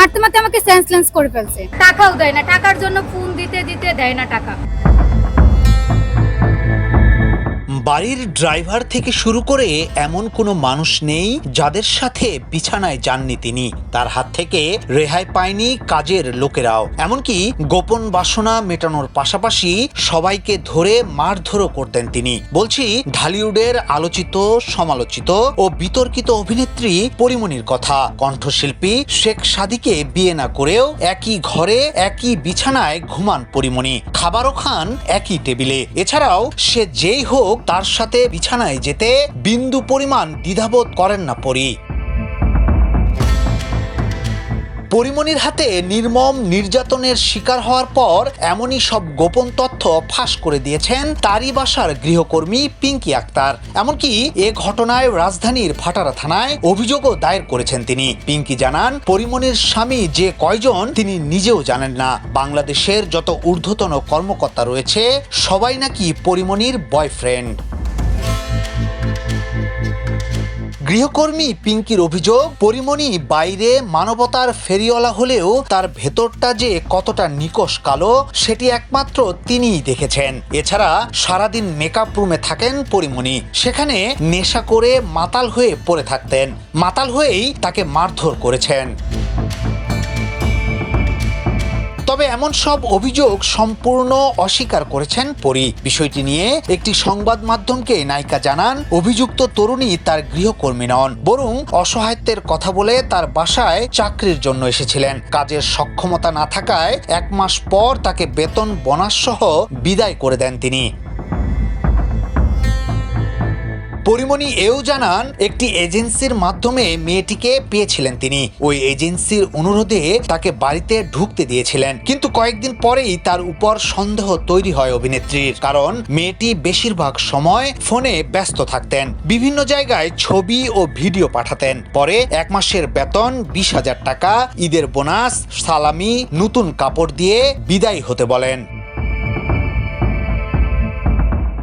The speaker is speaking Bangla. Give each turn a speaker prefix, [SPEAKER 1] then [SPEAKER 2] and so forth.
[SPEAKER 1] মারতে মারতে আমাকে সেন্সলেন্স করে ফেলছে। টাকাও দেয় না। টাকার জন্য ফোন দিতে দিতে দেয় না টাকা।
[SPEAKER 2] বাড়ির ড্রাইভার থেকে শুরু করে এমন কোনো মানুষ নেই যাদের সাথে বিছানায় যাননি তিনি। তার হাত থেকে রেহাই পায়নি কাজের লোকেরাও। এমনকি গোপন বাসনা মেটানোর পাশাপাশি সবাইকে ধরে মারধরও করতেন তিনি। বলছি, ঢালিউডের আলোচিত, সমালোচিত ও বিতর্কিত অভিনেত্রী পরিমণির কথা। কণ্ঠশিল্পী শেখ সাদিকে বিয়ে না করেও একই ঘরে, একই বিছানায় ঘুমান পরিমণি খাবারও খান একই টেবিলে। এছাড়াও সে যেই হোক তার সাথে বিছানায় যেতে বিন্দু পরিমাণ দ্বিধাবোধ করেন না পরি। পরিমণির হাতে নির্মম নির্যাতনের শিকার হওয়ার পর এমনই সব গোপন তথ্য ফাঁস করে দিয়েছেন তারই বাসার গৃহকর্মী পিঙ্কি আক্তার। এমনকি এ ঘটনায় রাজধানীর ভাটারা থানায় অভিযোগও দায়ের করেছেন তিনি। পিঙ্কি জানান পরিমণির স্বামী যে কয়জন তিনি নিজেও জানেন না। বাংলাদেশের যত ঊর্ধ্বতন কর্মকর্তা রয়েছে, সবাই নাকি পরিমণির বয়ফ্রেন্ড। গৃহকর্মী পিঙ্কির অভিযোগ, পরিমণি বাইরে মানবতার ফেরিওয়ালা হলেও তার ভেতরটা যে কতটা নিকশ কালো, সেটি একমাত্র তিনিই দেখেছেন। এছাড়া সারাদিন মেকআপ রুমে থাকেন পরিমণি। সেখানে নেশা করে মাতাল হয়ে পড়ে থাকতেন। মাতাল হয়েই তাকে মারধর করেছেন। তবে এমন সব অভিযোগ সম্পূর্ণ অস্বীকার করেছেন পরি। বিষয়টি নিয়ে একটি সংবাদ মাধ্যমকে নায়িকা জানান, অভিযুক্ত তরুণী তার গৃহকর্মী নন, বরং অসহায়ত্বের কথা বলে তার বাসায় চাকরির জন্য এসেছিলেন। কাজের সক্ষমতা না থাকায় এক মাস পর তাকে বেতন বোনাস সহ বিদায় করে দেন তিনি। পরিমণি এও জানান, একটি এজেন্সির মাধ্যমে মেয়েটিকে পেয়েছিলেন তিনি। ওই এজেন্সির অনুরোধে তাকে বাড়িতে ঢুকতে দিয়েছিলেন। কিন্তু কয়েকদিন পরেই তার উপর সন্দেহ তৈরি হয় অভিনেত্রীর। কারণ, মেয়েটি বেশিরভাগ সময় ফোনে ব্যস্ত থাকতেন। বিভিন্ন জায়গায় ছবি ও ভিডিও পাঠাতেন। পরে এক মাসের বেতন বিশ হাজার টাকা, ঈদের বোনাস, সালামি, নতুন কাপড় দিয়ে বিদায় হতে বলেন।